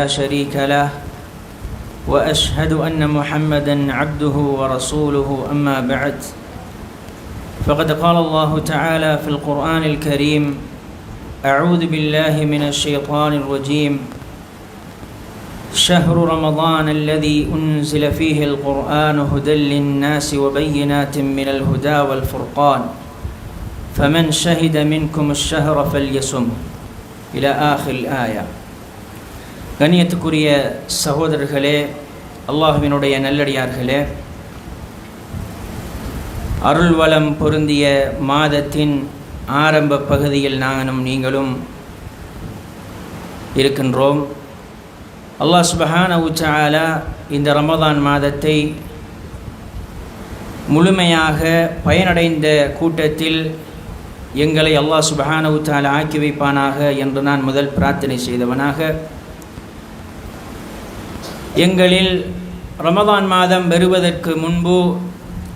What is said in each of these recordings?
لا شريك له وأشهد أن محمدا عبده ورسوله أما بعد. فقد قال الله تعالى في القرآن الكريم أعوذ بالله من الشيطان الرجيم. شهر رمضان الذي أنزل فيه القرآن هدى للناس وبينات من الهدى والفرقان. فمن شهد منكم الشهر فليصم. إلى آخر الآية. கண்ணியத்துக்குரிய சகோதரர்களே அல்லாஹுவினுடைய நல்லடியார்களே அருள் வளம் பொருந்திய மாதத்தின் ஆரம்ப பகுதியில் நானும் நீங்களும் இருக்கின்றோம். அல்லாஹ் சுபஹான உச்சாலா இந்த ரமதான் மாதத்தை முழுமையாக பயனடைந்த கூட்டத்தில் எங்களை அல்லாஹ் சுபஹான உச்சாலா ஆக்கி வைப்பானாக என்று நான் முதல் பிரார்த்தனை செய்தவனாக எங்களில் ரமதான் மாதம் வருவதற்கு முன்பு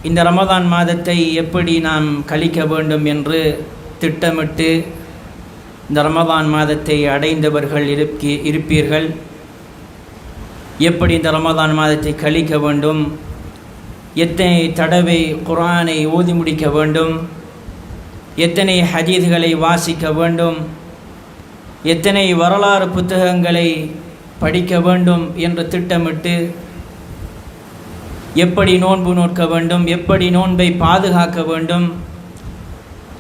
இந்த ரமதான் மாதத்தை எப்படி நாம் கழிக்க வேண்டும் என்று திட்டமிட்டு இந்த ரமதான் மாதத்தை அடைந்தவர்கள் இருப்பி இருப்பீர்கள். எப்படி இந்த ரமதான் மாதத்தை கழிக்க வேண்டும்? எத்தனை தடவை குரானை ஓதி முடிக்க வேண்டும்? எத்தனை ஹதீதுகளை வாசிக்க வேண்டும்? எத்தனை வரலாறு புத்தகங்களை படிக்க வேண்டும் என்று திட்டமிட்டு எப்படி நோன்பு நோக்க வேண்டும் எப்படி நோன்பை பாதுகாக்க வேண்டும்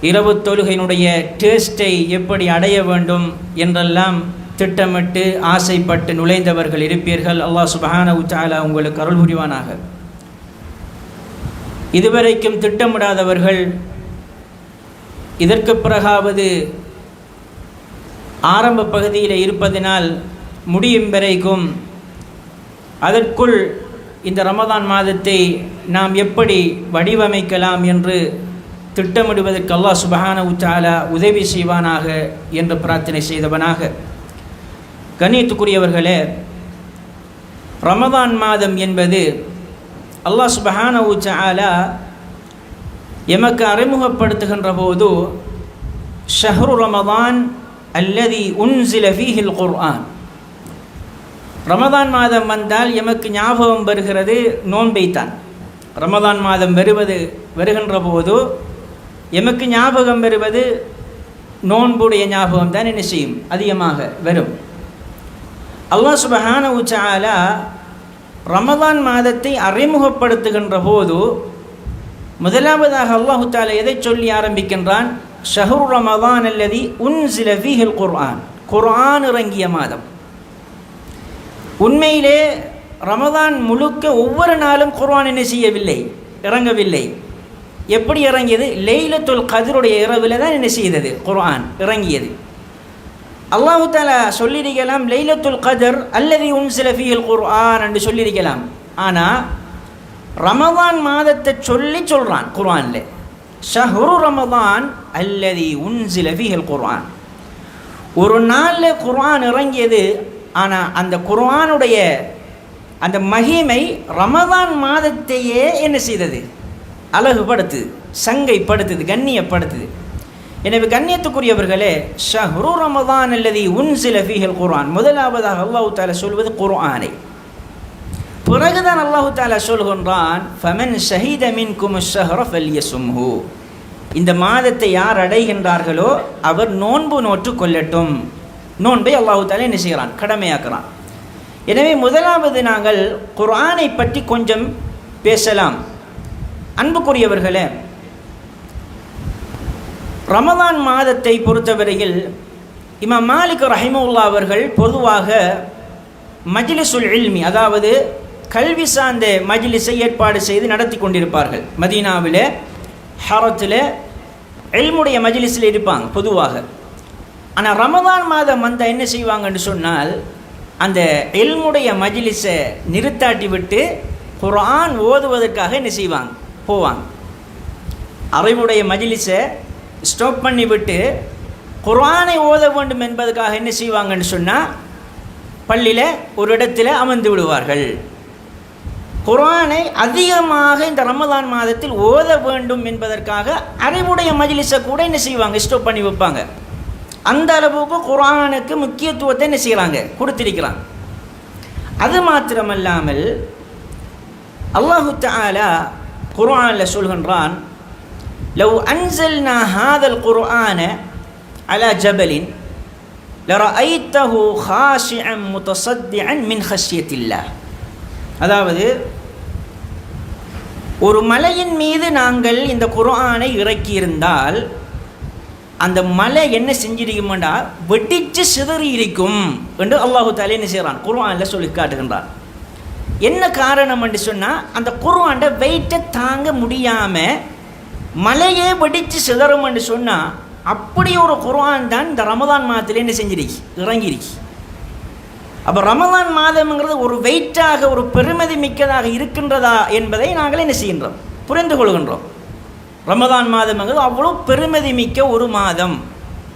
இரவு தொழுகையினுடைய டேஸ்டை எப்படி அடைய வேண்டும் என்றெல்லாம் திட்டமிட்டு ஆசைப்பட்டு நுழைந்தவர்கள் இருப்பீர்கள். அல்லாஹ் சுபஹான உச்சாலா உங்களுக்கு அருள் புரிவானாக. இதுவரைக்கும் திட்டமிடாதவர்கள் இதற்கு பிறகாவது ஆரம்ப பகுதியில் இருப்பதினால் முடியும் வரைக்கும் அதற்குள் இந்த ரமதான் மாதத்தை நாம் எப்படி வடிவமைக்கலாம் என்று திட்டமிடுவதற்கு அல்லாஹ் சுபஹான உச்சாலா உதவி செய்வானாக என்று பிரார்த்தனை செய்தவனாக. கண்ணியத்துக்குரியவர்களே ரமதான் மாதம் என்பது அல்லாஹ் சுபஹான உச்சாலா எமக்கு அறிமுகப்படுத்துகின்ற போது ஷஹ்ரு ரமதான் அல்லதி உன்சில ஃபீஹில் குர்ஆன். ரமதான் மாதம் வந்தால் எமக்கு ஞாபகம் வருகிறது நோன்பைத்தான். ரமதான் மாதம் வருவது வருகின்ற போது எமக்கு ஞாபகம் வருவது நோன்புடைய ஞாபகம் தான் என்ன செய்யும்? அதிகமாக வரும். அல்லாஹ் சுபஹான உச்சாலா ரமதான் மாதத்தை அறிமுகப்படுத்துகின்ற போது முதலாவதாக அல்லாஹு தாலா எதை சொல்லி ஆரம்பிக்கின்றான்? ஷஹரு ரமதான் அல்லதி உன் சில ஃபீஹில் குர்ஆன். குர்ஆன் இறங்கிய மாதம். உண்மையிலே ரமதான் முழுக்க ஒவ்வொரு நாளும் குர்வான் என்ன செய்யவில்லை? இறங்கவில்லை. எப்படி இறங்கியது? லெய்லத்துல் கதிருடைய இரவில் தான் என்ன செய்தது? குர்ஆன் இறங்கியது. அல்லாஹு தாலா சொல்லியிருக்கலாம் லைலத்துல் கதர் அல்லது உன் சில ஃபீல் குர்ஆன் என்று சொல்லியிருக்கலாம். ஆனால் ரமதான் மாதத்தை சொல்லி சொல்கிறான் குர்ஆனில். ஷஹ்ரு ரமதான் அல்லதி உன் சில ஃபீல் குர்ஆன். ஒரு நாளில் குர்ஆன் இறங்கியது ஆனால் அந்த குர்ஆனுடைய அந்த மகிமை ரமதான் மாதத்தையே என்ன செய்தது? அழகுபடுத்துது சங்கைப்படுத்துது கண்ணியப்படுத்துது. எனவே கண்ணியத்துக்குரியவர்களே ஷஹ்ரு ரமதான் அல்லது உன் சில ஃபீஹல் குர்ஆன். முதலாவதாக அல்லாஹு தாலா சொல்வது குர்ஆனை. பிறகுதான் அல்லாஹு தாலா சொல்கின்றான் ஃபமன் ஷஹீத மின் கும் ஷஹர ஃபல்யசும்ஹு. இந்த மாதத்தை யார் அடைகின்றார்களோ அவர் நோன்பு நோற்று கொள்ளட்டும். நோன்பை அல்லாஹு தாலா என்ன செய்கிறான் கடமையாக்குறான். எனவே முதலாவது நாங்கள் குர்ஆனை பற்றி கொஞ்சம் பேசலாம். அன்புக்குரியவர்களே ரமதான் மாதத்தை பொறுத்தவரையில் இமாம் மாலிக் ரஹிமுல்லா அவர்கள் பொதுவாக மஜ்லிசுல் இல்மி அதாவது கல்வி சார்ந்த மஜ்லிஸை ஏற்பாடு செய்து நடத்தி கொண்டிருப்பார்கள். மதீனாவில் ஹரத்தில் எல்முடைய மஜ்லிஸில் இருப்பாங்க பொதுவாக. ஆனால் ரமதான் மாதம் வந்தால் என்ன செய்வாங்கன்னு சொன்னால் அந்த எல்முடைய மஜிலிஸை நிறுத்தாட்டி விட்டு குரான் ஓதுவதற்காக என்ன செய்வாங்க? போவாங்க. அறிவுடைய மஜிலிஸை ஸ்டாப் பண்ணி விட்டு குரானை ஓத வேண்டும் என்பதற்காக என்ன செய்வாங்கன்னு சொன்னால் பள்ளியில் ஒரு இடத்துல அமர்ந்து விடுவார்கள். குரானை அதிகமாக இந்த ரமதான் மாதத்தில் ஓத வேண்டும் என்பதற்காக அறிவுடைய மஜிலிஸை கூட என்ன செய்வாங்க? ஸ்டாப் பண்ணி வைப்பாங்க. அந்த அளவுக்கு குரானுக்கு முக்கியத்துவத்தை என்ன செய்கிறாங்க கொடுத்திருக்கிறாங்க அது மாத்திரமல்லாமல் அல்லாஹு தஆலா குர்ஆனில் சொல்கின்றான் லவ் அன்சல்னா ஹாதல் குர்ஆன அலா ஜபலின் لرأيته خاشعا متصدعا من خشية الله அதாவது ஒரு மலையின் மீது நாங்கள் இந்த குர்ஆனை இறக்கியிருந்தால் அந்த மலை என்ன செஞ்சிருக்குமெண்டா? வெடிச்சு சிதறி இருக்கும் என்று அல்லாஹு தாலே என்ன செய்கிறான் குர்ஆனில் சொல்லி காட்டுகின்றான். என்ன காரணம் என்று சொன்னால் அந்த குர்ஆன்ட வெயிட்டை தாங்க முடியாமல் மலையே வெடித்து சிதறும் என்று சொன்னால் அப்படி ஒரு குர்ஆன் தான் இந்த ரமதான் மாதத்தில் என்ன செஞ்சிருக்கு? இறங்கிருக்கு அப்போ ரமதான் மாதம்ங்கிறது ஒரு வெயிட்டாக ஒரு பெருமதி மிக்கதாக இருக்கின்றதா என்பதை நாங்கள் என்ன செய்கின்றோம்? புரிந்து கொள்கின்றோம். ரமதான் மாதம்ங்கிறது அவ்வளோ பெருமதி மிக்க ஒரு மாதம்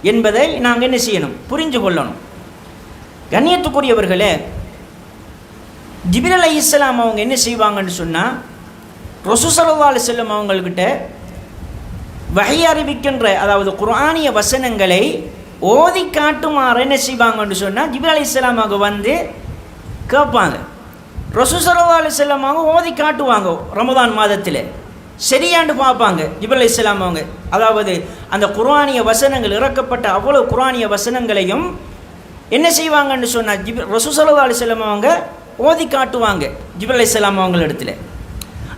என்பதை நாங்கள் என்ன செய்யணும்? புரிஞ்சு கொள்ளணும். கண்ணியத்துக்குரியவர்களே ஜிபிர் அலி இஸ்லாம் அவங்க என்ன செய்வாங்கன்னு சொன்னால் ரொசுசல்லா செல்லம் அவங்கக்கிட்ட வகை அறிவிக்கின்ற அதாவது குரானிய வசனங்களை ஓதி காட்டுமாறு என்ன செய்வாங்கன்னு சொன்னால் ஜிபிர் அலி இஸ்லாம் வந்து கேட்பாங்க. ரசூசல்லா அலி அவங்க ஓதி காட்டுவாங்க ரமதான் மாதத்தில். சரியாண்டு பார்ப்பாங்க. ஜிபல் இஸ்லாம் அவங்க. அதாவது அந்த குர்ஆனிய வசனங்கள் இறக்கப்பட்ட அவ்வளோ குர்ஆனிய வசனங்களையும் என்ன செய்வாங்கன்னு சொன்னால் ஜிப் ரசூசல்லா அலிஸ்லாம் அவங்க ஓதி காட்டுவாங்க ஜிபல் இஸ்லாம் அவங்கள இடத்துல.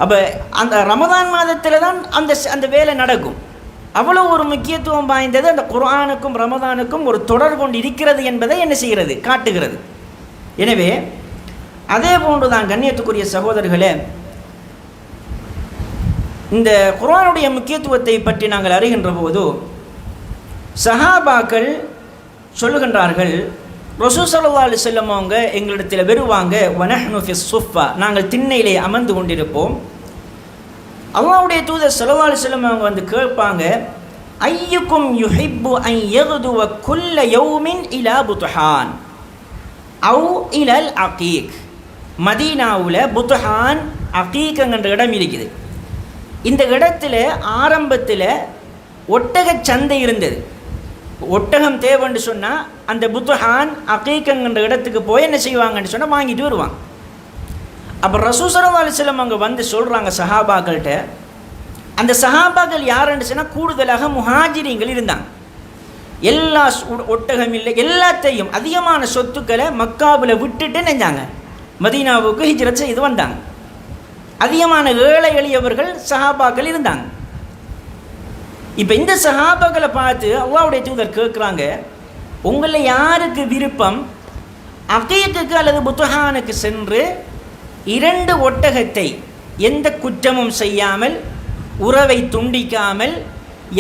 அப்போ அந்த ரமதான் மாதத்தில் தான் அந்த அந்த வேலை நடக்கும். அவ்வளோ ஒரு முக்கியத்துவம் வாய்ந்தது அந்த குர்ஆனுக்கும் ரமதானுக்கும் ஒரு தொடர் கொண்டு இருக்கிறது என்பதை என்ன செய்கிறது? காட்டுகிறது. எனவே அதே போன்று தான் கண்ணியத்துக்குரிய சகோதரர்களே இந்த குரானுடைய முக்கியத்துவத்தை பற்றி நாங்கள் அறிகின்ற போது சஹாபாக்கள் சொல்லுகின்றார்கள் ரசூ சல்லா அலி செல்லம் அவங்க எங்களிடத்தில் வருவாங்க வனஹ்னு சுஃபா. நாங்கள் திண்ணையிலே அமர்ந்து கொண்டிருப்போம். அல்லாவுடைய தூதர் சல்லா அலி செல்லம் அவங்க வந்து கேட்பாங்க ஐயுக்கும் யுஹிப்பு ஐ எகுதுவ குல்ல யௌமின் இலா புத்ஹான்? அவு இலல் அகீக். மதீனாவில் புத்ஹான் அகீக்ங்கிற இடம் இருக்குது. இந்த இடத்துல ஆரம்பத்தில் ஒட்டகச் சந்தை இருந்தது. ஒட்டகம் தேவைன்னு சொன்னால் அந்த புத்துஹான் அகீக்கங்கிற இடத்துக்கு போய் என்ன செய்வாங்கன்னு சொன்னால் வாங்கிட்டு வருவாங்க. அப்போ ரசூசரம் அலிசலம் அங்கே வந்து சொல்கிறாங்க சஹாபாக்கள்கிட்ட அந்த சஹாபாக்கள் யாருன்னு சொன்னால் கூடுதலாக முஹாஜிரிங்கள் இருந்தாங்க. எல்லா ஒட்டகம் இல்லை எல்லாத்தையும் அதிகமான சொத்துக்களை மக்காவில் விட்டுட்டு நெஞ்சாங்க. மதீனாவுக்கு ஹிஜ்ரத் செய்து வந்தாங்க. அதிகமான ஏழை எளியவர்கள் சஹாபாக்கள் இருந்தாங்க. இப்போ இந்த சஹாபாக்களை பார்த்து அல்லாவுடைய தூதர் கேட்குறாங்க உங்களில் யாருக்கு விருப்பம்? அகையத்துக்கு அல்லது புத்தஹானுக்கு சென்று இரண்டு ஒட்டகத்தை எந்த குற்றமும் செய்யாமல் உறவை துண்டிக்காமல்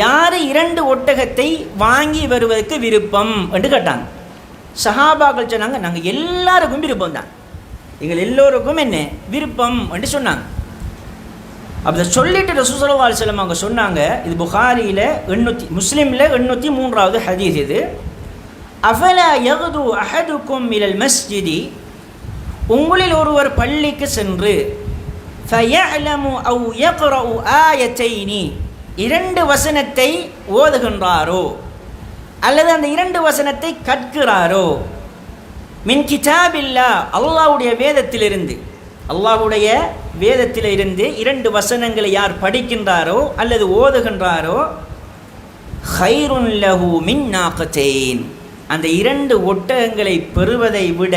யார் இரண்டு ஒட்டகத்தை வாங்கி வருவதற்கு விருப்பம்? என்று கேட்டாங்க. சஹாபாக்கள் சொன்னாங்க நாங்கள் எல்லாருக்கும் விருப்பம் தான் எங்கள் எல்லோருக்கும் என்ன விருப்பம் என்று சொன்னாங்க. அப்படி சொல்லிட்டு ரசூசல்லா அலிஸ்லாம் அவங்க சொன்னாங்க இது புகாரியில் எண்ணூற்றி முஸ்லீமில் எண்ணூற்றி மூன்றாவது ஹதீஸ் இது. அஃபலா யகுது அஹதுக்கும் மிலல் மஸ்ஜிதி உங்களில் ஒருவர் பள்ளிக்கு சென்று ஃபயலமு அவு யக்ரவு ஆயத்தைனி இரண்டு வசனத்தை ஓதுகின்றாரோ அல்லது அந்த இரண்டு வசனத்தை கற்கிறாரோ மின் கிதாபில்லா அல்லாவுடைய வேதத்திலிருந்து. அல்லாஹுடைய வேதத்தில் இருந்து இரண்டு வசனங்களை யார் படிக்கின்றாரோ அல்லது ஓதுகின்றாரோ ஹைருன் லஹு மின் நாகத்தேன். அந்த இரண்டு ஒட்டகங்களை பெறுவதை விட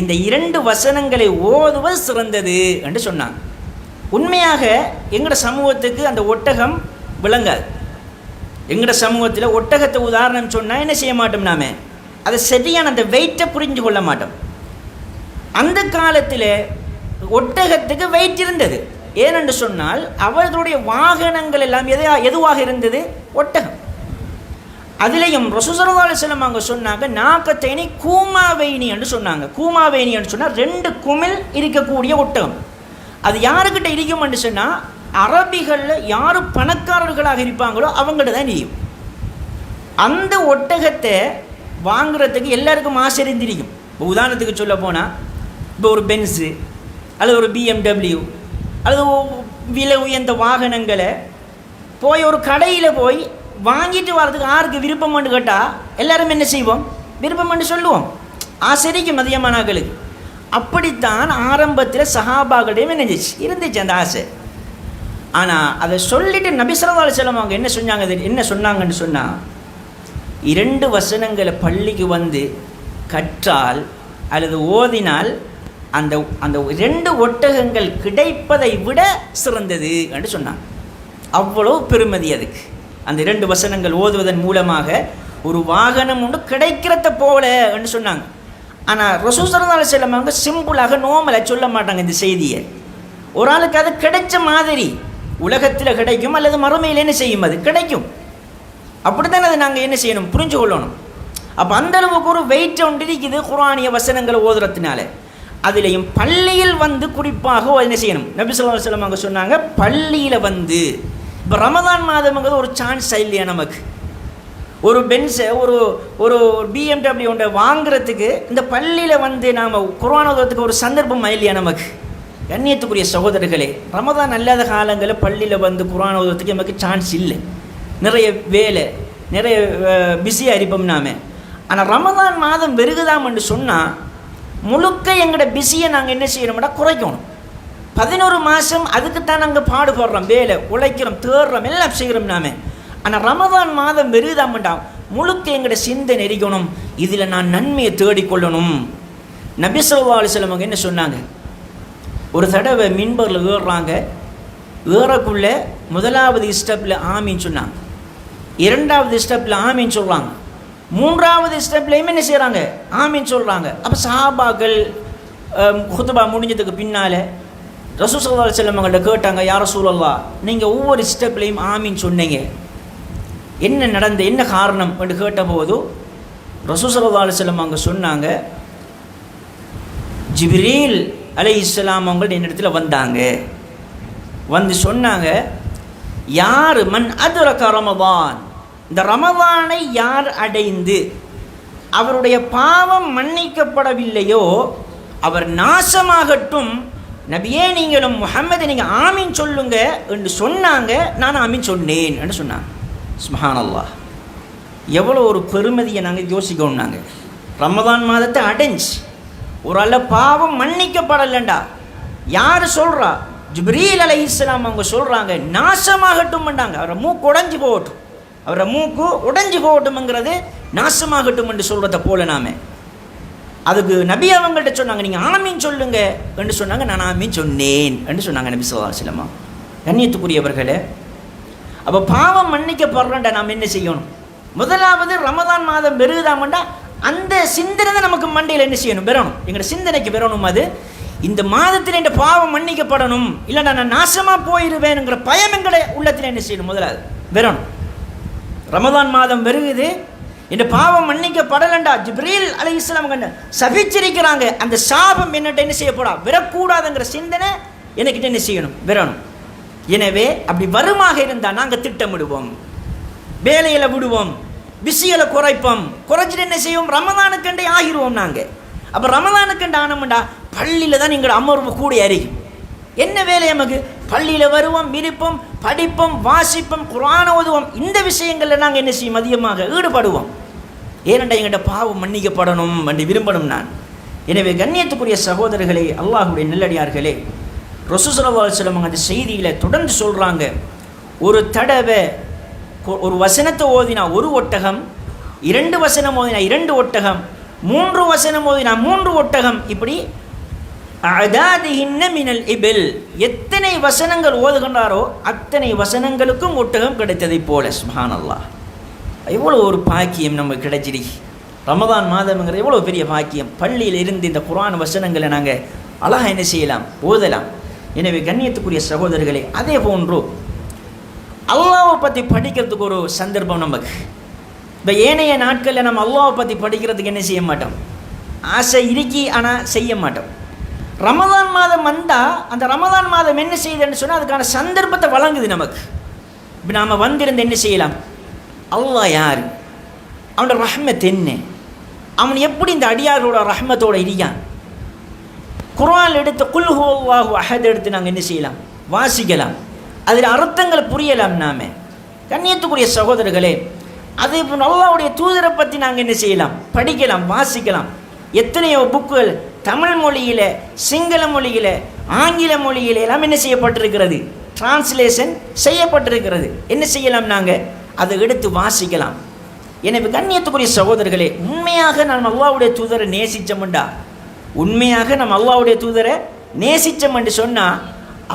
இந்த இரண்டு வசனங்களை ஓதுவது சிறந்தது என்று சொன்னாங்க. உண்மையாக எங்களோட சமூகத்துக்கு அந்த ஒட்டகம் விளங்காது. எங்களோட சமூகத்தில் ஒட்டகத்தை உதாரணம் சொன்னால் என்ன செய்ய மாட்டோம் நாம? அதை சரியான அந்த வெயிட்டை புரிஞ்சு கொள்ள மாட்டோம். அந்த காலத்தில் ஒட்டகத்துக்கு வெயிட் இருந்தது. ஏனென்று சொன்னால் அவர்களுடைய வாகனங்கள் எல்லாம் எதையா எதுவாக இருந்தது? ஒட்டகம். அதிலையும் ரசூசரவாலிசலம் அவங்க சொன்னாங்க நாக்கத்தைனி கூமாவேணி என்று சொன்னாங்க. கூமாவேணி என்று சொன்னால் ரெண்டு குமிழ் இருக்கக்கூடிய ஒட்டகம். அது யாருக்கிட்ட இருக்கும் என்று சொன்னால் அரபிகளில் யார் பணக்காரர்களாக இருப்பாங்களோ அவங்கள்ட்ட தான் இருக்கும் அந்த ஒட்டகத்தை வாங்குறதுக்கு எல்லாருக்கும் ஆசை இருந்திருக்கும் இப்போ உதாரணத்துக்கு சொல்ல போனால் இப்போ ஒரு பென்ஸு அல்லது ஒரு பிஎம்டபிள்யூ அல்லது விலை உயர்ந்த வாகனங்களை போய் ஒரு கடையில் போய் வாங்கிட்டு வர்றதுக்கு யாருக்கு விருப்பம்னு கேட்டால் எல்லாரும் என்ன செய்வோம்? விருப்பம்னு சொல்லுவோம். ஆசரிக்கும் அதிகமானாக்களுக்கு அப்படித்தான் ஆரம்பத்தில் சஹாபாக்களிடையும் என்னஞ்சிச்சு இருந்துச்சு? அந்த ஆசை. ஆனால் அதை சொல்லிவிட்டு நபி ஸல்லல்லாஹு அவங்க என்ன சொன்னாங்க என்ன சொன்னாங்கன்னு சொன்னால் இரண்டு வசனங்களை பள்ளிக்கு வந்து கற்றால் அல்லது ஓதினால் அந்த அந்த ரெண்டு ஒட்டகங்கள் கிடைப்பதை விட சிறந்தது என்று சொன்னாங்க அவ்வளோ பெருமதி அதுக்கு. அந்த இரண்டு வசனங்கள் ஓதுவதன் மூலமாக ஒரு வாகனம் ஒன்று கிடைக்கிறத போல என்று சொன்னாங்க. ஆனால் ரசூசரதால செல்லம் அவங்க சிம்பிளாக நோமலை சொல்ல மாட்டாங்க இந்த செய்தியை. ஒரு ஆளுக்கு அது கிடைச்ச மாதிரி உலகத்தில் கிடைக்கும் அல்லது மறுமையில் என்ன செய்யும்? அது கிடைக்கும். அப்படித்தானே அதை நாங்கள் என்ன செய்யணும்? புரிஞ்சு கொள்ளணும். அப்போ அந்தளவுக்கு ஒரு வெயிட் ஒன்று இருக்குது குரானிய வசனங்களை ஓதுறதுனால. அதுலேயும் பள்ளியில் வந்து குறிப்பாக என்ன செய்யணும்? நபி ஸல்லல்லாஹு சொல்லம் அவங்க சொன்னாங்க பள்ளியில் வந்து இப்போ ரமதான் மாதம்ங்கிறது ஒரு சான்ஸ் இல்லையா நமக்கு? ஒரு பென்ஸை ஒரு ஒரு பிஎம்டபிள்யூ ஒன்றை வாங்குறதுக்கு இந்த பள்ளியில் வந்து நாம் குரான் ஓதுறதுக்கு ஒரு சந்தர்ப்பம் இல்லையா நமக்கு? கண்ணியத்துக்குரிய சகோதரர்களே ரமதான் அல்லாத காலங்களில் பள்ளியில் வந்து குர்ஆன் ஓதுறதுக்கு நமக்கு சான்ஸ் இல்லை. நிறைய வேலை நிறைய பிஸியாக இருப்போம் நாம. ஆனால் ரமதான் மாதம் வெறுகுதாம்னு சொன்னால் முழுக்க எங்களோட பிஸியை நாங்கள் என்ன செய்யணும்னா குறைக்கணும். பதினோரு மாதம் அதுக்குத்தான் நாங்கள் பாடுபடுறோம் வேலை உழைக்கிறோம் தேடுறோம் எல்லாம் செய்கிறோம் நாம. ஆனால் ரமதான் மாதம் வெறுதாமண்டா முழுக்க எங்களோட சிந்தனை எரிக்கணும். இதில் நான் நன்மையை தேடிக்கொள்ளணும். நபி ஸல்லல்லாஹு என்ன சொன்னாங்க? ஒரு தடவை மின்பரில் ஏறுறாங்க. ஏறக்குள்ளே முதலாவது ஸ்டெப்பில் ஆமின்னு சொன்னாங்க. இரண்டாவது ஸ்டெப்பில் ஆமின்னு சொல்கிறாங்க மூன்றாவது ஸ்டெப்லேயுமே என்ன செய்கிறாங்க ஆமின்னு சொல்கிறாங்க அப்போ சஹாபாக்கள் குத்துபா முடிஞ்சதுக்கு பின்னால் ரசூசல்லா செல்லம் அவங்கள்ட்ட கேட்டாங்க யார சூழல்லா நீங்கள் ஒவ்வொரு ஸ்டெப்லேயும் ஆமின்னு சொன்னீங்க. என்ன நடந்த என்ன காரணம்? என்று கேட்டபோது ரசூசல்லா செல்லம் அவங்க சொன்னாங்க ஜிபிரீல் அலை இஸ்லாம் அவங்க என்னிடத்தில் வந்தாங்க. வந்து சொன்னாங்க யார்? மண் அதுரக்க ரமதான். இந்த ரமதானை யார் அடைந்து அவருடைய பாவம் மன்னிக்கப்படவில்லையோ அவர் நாசமாகட்டும். நபியே நீங்களும் முஹம்மது நீங்கள் ஆமீன் சொல்லுங்க என்று சொன்னாங்க. நான் ஆமீன் சொன்னேன் என்று சொன்னாங்க. சுபஹானல்லாஹ். எவ்வளோ ஒரு பெருமதியை நாங்கள் யோசிக்கணும் நாங்கள் ரமதான் மாதத்தை அடைஞ்சு ஒரு அல்ல பாவம் மன்னிக்கப்படலண்டா. யார் சொல்கிறா ஜிப்ரீல் அலை இஸ்லாம் அவங்க சொல்கிறாங்க நாசமாகட்டும்ண்டாங்க அவரை மூ குடஞ்சி போகட்டும். அவரை மூக்கு உடைஞ்சு போகட்டும்ங்கிறது நாசமாகட்டும் என்று சொல்கிறத போல நாம. அதுக்கு நபி அவங்கள்ட்ட சொன்னாங்க நீங்கள் ஆமீன் சொல்லுங்க. என்று சொன்னாங்க நான் ஆமீன் சொன்னேன். என்று சொன்னாங்க நபி சொல்லா சிலமா கண்ணியத்துக்குரியவர்களே அப்போ பாவம் மன்னிக்கப்படுறேன்டா நாம் என்ன செய்யணும்? முதலாவது ரமதான் மாதம் பெருகுதாமண்டா அந்த சிந்தனை தான் நமக்கு மண்டையில் என்ன செய்யணும்? பெறணும். எங்களோட சிந்தனைக்கு பெறணும் அது. இந்த மாதத்தில் என் பாவம் மன்னிக்கப்படணும். இல்லைடா நான் நாசமாக போயிடுவேனுங்கிற பயம் எங்களை உள்ளத்தில் என்ன செய்யணும்? முதலாவது பெறணும். ரமதான் மாதம் வருகுது. இந்த பாவம் மன்னிக்கப்படலண்டா. ஜிப்ரீல் அலி இஸ்லாம் கண்ட சபிச்சிருக்கிறாங்க. அந்த சாபம் என்னட்ட என்ன செய்யப்படா விரக்கூடாதுங்கிற சிந்தனை எனக்கிட்ட என்ன செய்யணும்? விரணும். எனவே அப்படி வருமாக இருந்தால் நாங்கள் திட்டமிடுவோம். வேலையில் விடுவோம். விசியலை குறைப்போம். குறைச்சிட்டு என்ன செய்வோம்? ரமதானுக்கண்டே ஆகிருவோம் நாங்கள் அப்போ ரமதானுக்கண்டு ஆனமுண்டா பள்ளியில் தான் எங்களோட அமர்வு கூட அறியும் என்ன வேலை நமக்கு? பள்ளியில் வருவோம் இருப்போம் படிப்போம் வாசிப்போம் குரான உதவும் இந்த விஷயங்களில் நாங்கள் என்ன செய்யும்? அதிகமாக ஈடுபடுவோம். ஏனென்றால் எங்கள்கிட்ட பாவம் மன்னிக்கப்படணும் என்று விரும்பணும் நான். எனவே கண்ணியத்துக்குரிய சகோதரர்களே அல்லாஹுடைய நெல்லடியார்களே ரசூசலவால் செல்லம் அந்த செய்தியில் தொடர்ந்து சொல்கிறாங்க ஒரு தடவை கொ- ஒரு வசனத்தை ஓதினா ஒரு ஒட்டகம் இரண்டு வசனம் ஓதினா இரண்டு ஒட்டகம் மூன்று வசனம் ஓதினா மூன்று ஒட்டகம் இப்படி அதாதிஹின்ன மினல் இபில். எத்தனை வசனங்கள் ஓதுகின்றாரோ அத்தனை வசனங்களுக்கும் ஒட்டகம் கிடைத்ததைப் போல சுஹானல்லா எவ்வளோ ஒரு பாக்கியம் நமக்கு கிடைச்சிருக்கு ரமதான் மாதம்ங்கிற எவ்வளோ பெரிய பாக்கியம். பள்ளியில் இருந்து இந்த குரான் வசனங்களை நாங்கள் அழகாக என்ன செய்யலாம்? ஓதலாம். எனவே கண்ணியத்துக்குரிய சகோதரர்களே அதே போன்று அல்லாவை பற்றி படிக்கிறதுக்கு ஒரு சந்தர்ப்பம் நமக்கு. இப்போ ஏனைய நாட்களில் நம்ம அல்லாவை பற்றி படிக்கிறதுக்கு என்ன செய்ய மாட்டோம்? ஆசை இருக்கி ஆனால் செய்ய மாட்டோம். ரமதான் மாதம் வந்தால் அந்த ரமதான் மாதம் என்ன செய்யுதுன்னு சொன்னால் அதுக்கான சந்தர்ப்பத்தை வழங்குது நமக்கு. இப்போ நாம் வந்திருந்து என்ன செய்யலாம்? அல்லா யார்? அவனோட ரஹ்மத் என்ன? அவன் எப்படி இந்த அடியாரோட ரஹ்மத்தோட இருக்கான்? குரான் எடுத்து குல் ஹுவல்லாஹு அஹத் எடுத்து நாங்கள் என்ன செய்யலாம்? வாசிக்கலாம். அதில் அர்த்தங்களை புரியலாம் நாம. கண்ணியத்துக்குரிய சகோதரர்களே அது இப்போ நல்லாவுடைய தூதரை பற்றி நாங்கள் என்ன செய்யலாம்? படிக்கலாம் வாசிக்கலாம். எத்தனையோ புக்குகள் தமிழ் மொழியில் சிங்கள மொழியில் ஆங்கில மொழியில் எல்லாம் என்ன செய்யப்பட்டிருக்கிறது? டிரான்ஸ்லேஷன் செய்யப்பட்டிருக்கிறது. என்ன செய்யலாம் நாங்கள் அதை எடுத்து வாசிக்கலாம். எனவே கண்ணியத்துக்குரிய சகோதரர்களே உண்மையாக நாம் அல்லாவுடைய தூதரை நேசித்தோம்டா உண்மையாக நம்ம அல்லாவுடைய தூதரை நேசித்தோம் என்று சொன்னால்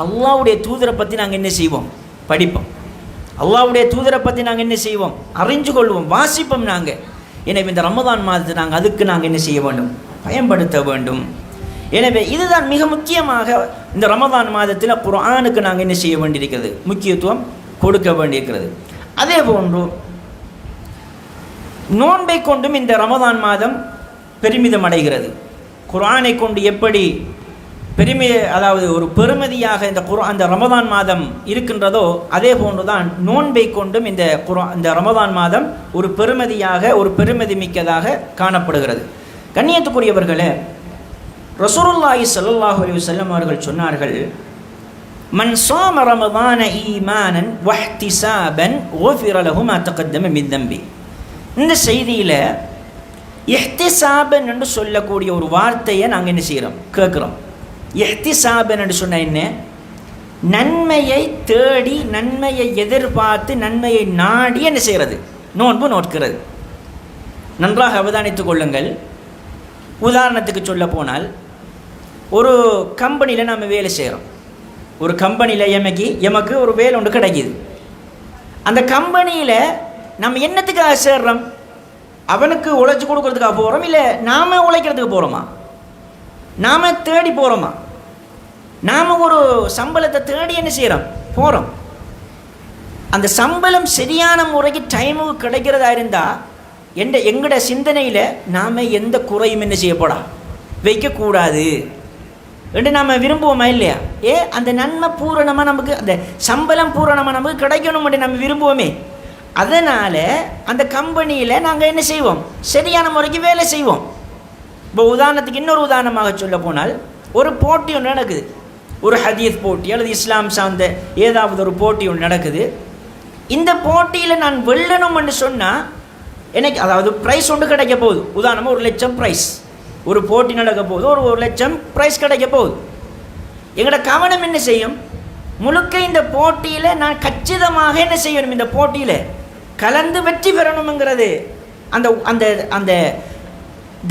அல்லாவுடைய தூதரை பற்றி நாங்கள் என்ன செய்வோம்? படிப்போம். அல்லாவுடைய தூதரை பற்றி நாங்கள் என்ன செய்வோம்? அறிஞ்சு கொள்வோம் வாசிப்போம் நாங்கள் எனவே இந்த ரமதான் மாதத்தை நாங்கள் அதுக்கு நாங்கள் என்ன செய்ய வேண்டும்? பயன்படுத்த வேண்டும். எனவே இதுதான் மிக முக்கியமாக இந்த ரமதான் மாதத்தில் குரானுக்கு நாங்கள் என்ன செய்ய வேண்டியிருக்கிறது? முக்கியத்துவம் கொடுக்க வேண்டியிருக்கிறது. அதே போன்று நோன்பை கொண்டும் இந்த ரமதான் மாதம் பெருமிதம் அடைகிறது. குரானை கொண்டு எப்படி பெருமை அதாவது ஒரு பெருமதியாக இந்த குரா அந்த ரமதான் மாதம் இருக்கின்றதோ அதே போன்றுதான் நோன்பை கொண்டும் இந்த குரா இந்த ரமதான் மாதம் ஒரு பெருமதியாக ஒரு பெருமதி மிக்கதாக காணப்படுகிறது. கண்ணியத்துக்குரியவர்களே ரசூருல்லாஹி சல்லாஹ் அலி வல்லம் அவர்கள் சொன்னார்கள் மன் சாம ரமதான ஈமானன் வஹ்திசாபன் ஓஃபிர லஹு மா இந்த செய்தியில் எஹ்திசாபன் என்று சொல்லக்கூடிய ஒரு வார்த்தையை நாங்கள் என்ன செய்கிறோம் கேட்குறோம். எஹ்திசாபன் என்று சொன்னால் என்ன? நன்மையை தேடி நன்மையை எதிர்பார்த்து நன்மையை நாடி என்ன செய்கிறது நோன்பு நோட்கிறது. நன்றாக அவதானித்துக் கொள்ளுங்கள். உதாரணத்துக்கு சொல்ல போனால் ஒரு கம்பெனியில் நம்ம வேலை செய்கிறோம் ஒரு கம்பெனியில் எமக்கு எமக்கு ஒரு வேலை ஒன்று கிடைக்கிது. அந்த கம்பெனியில் நம்ம என்னத்துக்காக சேர்றோம்? அவனுக்கு உழைச்சி கொடுக்கறதுக்காக போகிறோம் இல்லை நாம் உழைக்கிறதுக்கு போகிறோமா நாம் தேடி போகிறோமா நாம் ஒரு சம்பளத்தை தேடி என்ன செய்கிறோம் போகிறோம் அந்த சம்பளம் சரியான முறைக்கு டைமுக்கு கிடைக்கிறதா இருந்தால் எந்த எங்கட சிந்தனையில் நாம் எந்த குறையும் என்ன செய்யப்படா வைக்கக்கூடாது. என்று நாம் விரும்புவோமா இல்லையா? ஏ அந்த நன்மை பூரணமாக நமக்கு அந்த சம்பளம் பூரணமாக நமக்கு கிடைக்கணும் நம்ம விரும்புவோமே. அதனால் அந்த கம்பெனியில் நாங்கள் என்ன செய்வோம்? சரியான முறைக்கு வேலை செய்வோம். இப்போ உதாரணத்துக்கு இன்னொரு உதாரணமாக சொல்ல போனால் ஒரு போட்டி ஒன்று நடக்குது. ஒரு ஹதீஸ் போட்டி அல்லது இஸ்லாம் சார்ந்த ஏதாவது ஒரு போட்டி ஒன்று நடக்குது. இந்த போட்டியில் நான் வெல்லணும் என்று சொன்னால் என்னைக்கு அதாவது ப்ரைஸ் ஒன்று கிடைக்க போகுது. உதாரணமாக ஒரு லட்சம் ப்ரைஸ் ஒரு போட்டி நடக்க போகுது. ஒரு ஒரு லட்சம் ப்ரைஸ் கிடைக்க போகுது. எங்களோட கவனம் என்ன செய்யும்? முழுக்க இந்த போட்டியில் நான் கச்சிதமாக என்ன செய்யணும்? இந்த போட்டியில் கலந்து வெற்றி பெறணுங்கிறது அந்த அந்த அந்த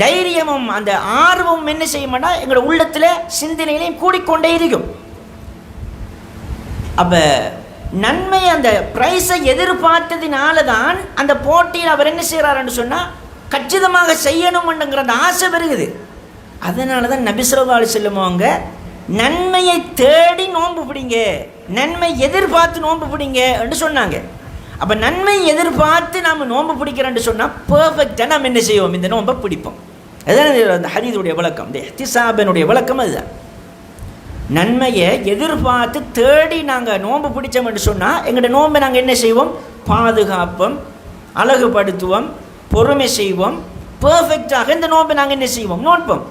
தைரியமும் அந்த ஆர்வமும் என்ன செய்ய மாட்டால் எங்களோட உள்ளத்தில் சிந்தனையிலையும் கூடிக்கொண்டே இருக்கும். அப்போ நன்மை அந்த ப்ரைஸை எதிர்பார்த்ததினால தான் அந்த போட்டியில் அவர் என்ன செய்கிறாருன்னு சொன்னால் கச்சிதமாக செய்யணும்னுங்கிற அந்த ஆசை வருகுது. அதனால தான் நபிசுரவாளி செல்லுமோங்க நன்மையை தேடி நோன்பு பிடிங்க நன்மை எதிர்பார்த்து நோன்பு பிடிங்க என்று சொன்னாங்க. அப்போ நன்மை எதிர்பார்த்து நாம் நோன்பு பிடிக்கிறேன்னு சொன்னால் பர்ஃபெக்டாக நம்ம என்ன செய்வோம்? இந்த நோன்பை பிடிப்போம். அதுதான் அந்த ஹரீதுடைய விளக்கம். இந்த எஹ்திசாபனுடைய விளக்கம் அதுதான். நன்மையை எதிர்பார்த்து தேடி நாங்கள் நோன்பு பிடிச்சோம்னு சொன்னால் எங்களோட நோன்பை நாங்கள் என்ன செய்வோம்? பாதுகாப்போம் அழகுபடுத்துவோம் பொறுமை செய்வோம் பர்ஃபெக்டாக இந்த நோன்பை நாங்கள் என்ன செய்வோம்? நோட்போம்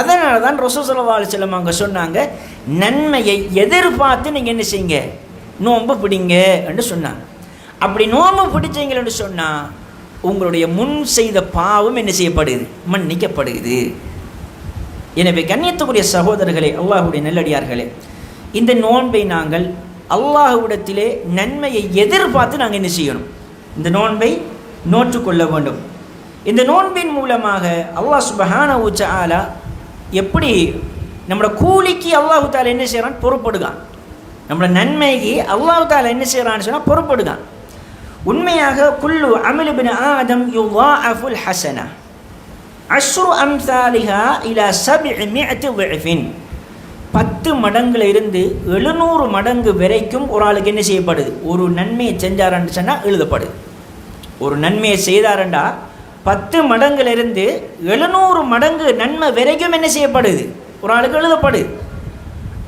அதனால தான் ரொசோசலவாலு செல்லம் அவங்க சொன்னாங்க நன்மையை எதிர்பார்த்து நீங்கள் என்ன செய்யுங்க? நோன்பு பிடிங்க என்று சொன்னாங்க. அப்படி நோன்பு பிடிச்சீங்கன்னு சொன்னால் உங்களுடைய முன் செய்த பாவம் என்ன செய்யப்படுது? மன்னிக்கப்படுகிறது எனவே கண்ணியத்துக்குரிய சகோதரர்களே அல்லாஹுடைய நல்லடியார்களே இந்த நோன்பை நாங்கள் அல்லாஹுவிடத்திலே நன்மையை எதிர்பார்த்து நாங்கள் என்ன செய்யணும்? இந்த நோன்பை நோற்றுக்கொள்ள வேண்டும். இந்த நோன்பின் மூலமாக அல்லாஹ் சுபஹான உச்ச ஆலா எப்படி நம்மளோட கூலிக்கு அல்லாஹு தாலா என்ன செய்கிறான் பொறுப்படுகான் நம்மளோட நன்மைக்கு அல்லாஹு தாலா என்ன செய்கிறான்னு சொன்னால் பொறுப்படுகான் உண்மையாக குல்லு அமிலுபின் ஆதம் யுவா அஃபுல் ஹசனா. அஸ்ரு அம்சாலிஹா இலா சபி மியத்து வெஃபின் பத்து மடங்குல இருந்து எழுநூறு மடங்கு வரைக்கும் ஒரு ஆளுக்கு என்ன செய்யப்படுது? ஒரு நன்மையை செஞ்சாரன்னு சொன்னால் எழுதப்படுது. ஒரு நன்மையை செய்தாரண்டா பத்து மடங்குலேருந்து எழுநூறு மடங்கு நன்மை வரைக்கும் என்ன செய்யப்படுது? ஒரு ஆளுக்கு எழுதப்படுது.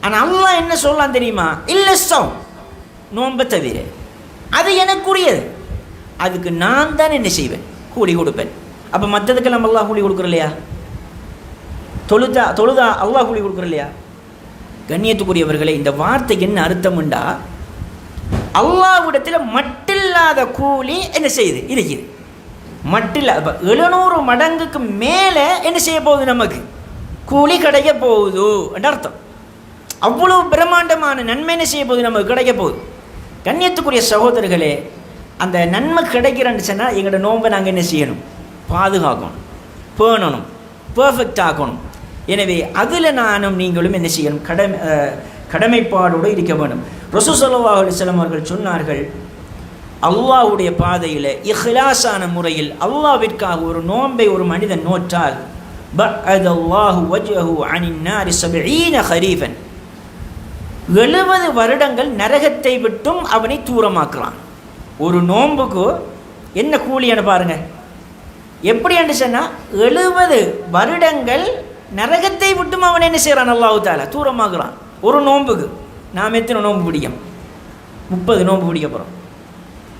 ஆனால் அல்லா என்ன சொல்லலாம் தெரியுமா? இல்லை சம் நோன்பை தவிர. அது எனக்குரியது. அதுக்கு நான் தான் என்ன செய்வேன்? கூடி கொடுப்பேன். அப்போ மற்றதுக்கெல்லாம் அல்லாஹ் கூலி கொடுக்குற இல்லையா தொழுதா தொழுதா அல்லாஹ் கூலி கொடுக்குற இல்லையா கண்ணியத்துக்குரியவர்களே இந்த வார்த்தைக்கு என்ன அர்த்தம்ண்டா அல்லாஹ்விடத்தில் மட்டில்லாத கூலி என்ன செய்யுது? இருக்குது. மட்டில்ல இப்போ எழுநூறு மடங்குக்கு மேலே என்ன செய்ய போகுது நமக்கு? கூலி கிடைக்க போகுது என்ற அர்த்தம். அவ்வளோ பிரம்மாண்டமான நன்மை என்ன செய்ய போகுது நமக்கு? கிடைக்க போகுது. கண்ணியத்துக்குரிய சகோதரர்களே அந்த நன்மை கிடைக்கிறேன்னு சொன்னால் எங்களோட நோன்பை நாங்கள் என்ன செய்யணும்? பாதுகாக்கணும். பேணணும். பெர்ஃபெக்ட் ஆக்கணும். எனவே அதில் நானும் நீங்களும் என்ன செய்யணும்? கடமை கடமைப்பாடோடு இருக்க வேண்டும். ரசூ சல்லல்லாஹு அலைஹி அவர்கள் சொன்னார்கள் அல்லாஹ்வுடைய பாதையில் இஹ்லாஸான முறையில் அல்லாவிற்காக ஒரு நோன்பை ஒரு மனிதன் நோற்றால் ஹரீஃபன். எழுபது வருடங்கள் நரகத்தை விட்டும் அவனை தூரமாக்குறான். ஒரு நோன்புக்கு என்ன கூலின்னு பாருங்கள் எப்படி என்று சொன்னால் எழுபது வருடங்கள் நரகத்தை விட்டும் அவன் என்ன செய்கிறான்? அல்லாஹு தாலா தூரமாக்குறான் ஒரு நோன்புக்கு. நாம் எத்தனை நோன்பு பிடிக்கும்? முப்பது நோன்பு பிடிக்க போகிறோம்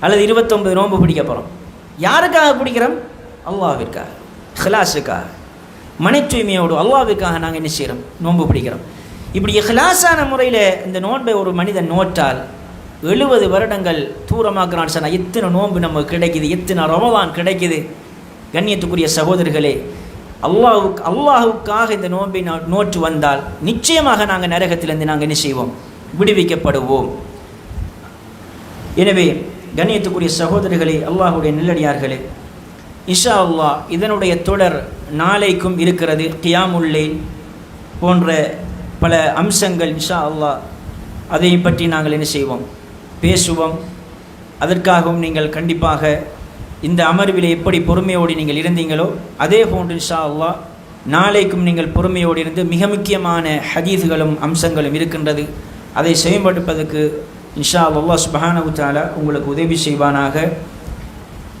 அல்லது இருபத்தொம்பது நோன்பு பிடிக்க போகிறோம் யாருக்காக பிடிக்கிறோம்? அல்லாவிற்காக ஹிலாஸுக்காக மனை தூய்மையோடு அல்லாஹ்வுக்காக நாங்கள் என்ன செய்கிறோம்? நோன்பு பிடிக்கிறோம். இப்படி ஹிலாஸான முறையில் இந்த நோன்பை ஒரு மனிதன் நோற்றால் எழுபது வருடங்கள் தூரமாக்குறான்னு சொன்னால் எத்தனை நோன்பு நமக்கு கிடைக்குது? எத்தனை ரமதான் கிடைக்குது? கண்ணியத்துக்குரிய சகோதரர்களே அல்லாஹுக்கு அல்லாஹுக்காக இந்த நோன்பை நோற்று வந்தால் நிச்சயமாக நாங்கள் நரகத்திலிருந்து நாங்கள் என்ன செய்வோம்? விடுவிக்கப்படுவோம். எனவே கண்ணியத்துக்குரிய சகோதரர்களே அல்லாஹுடைய நெல்லடியார்களே இஷா அல்லா இதனுடைய தொடர் நாளைக்கும் இருக்கிறது கியாமுல்லை போன்ற பல அம்சங்கள் இஷா அல்லாஹ் அதை பற்றி நாங்கள் என்ன செய்வோம்? பேசுவோம். அதற்காகவும் நீங்கள் கண்டிப்பாக இந்த அமர்விலே எப்படி பொறுமையோடு நீங்கள் இருந்தீங்களோ அதே போன்று இன்ஷா அல்லாஹ் நாளைக்கும் நீங்கள் பொறுமையோடு இருந்து மிக முக்கியமான ஹதீஸ்களும் அம்சங்களும் இருக்கின்றது அதை செயல்படுப்பதற்கு இன்ஷா அல்லாஹ் சுபஹானஹு தஆலா உங்களுக்கு உதவி செய்வானாக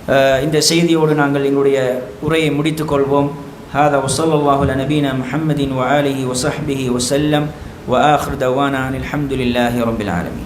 அஹ், இந்த செய்தியோடு நாங்கள் எங்களுடைய உரையை முடித்துக்கொள்வோம் هذا وصلى الله على نبينا محمد وآله وصحبه وسلم وآخر دوانا أن الحمد لله رب العالمين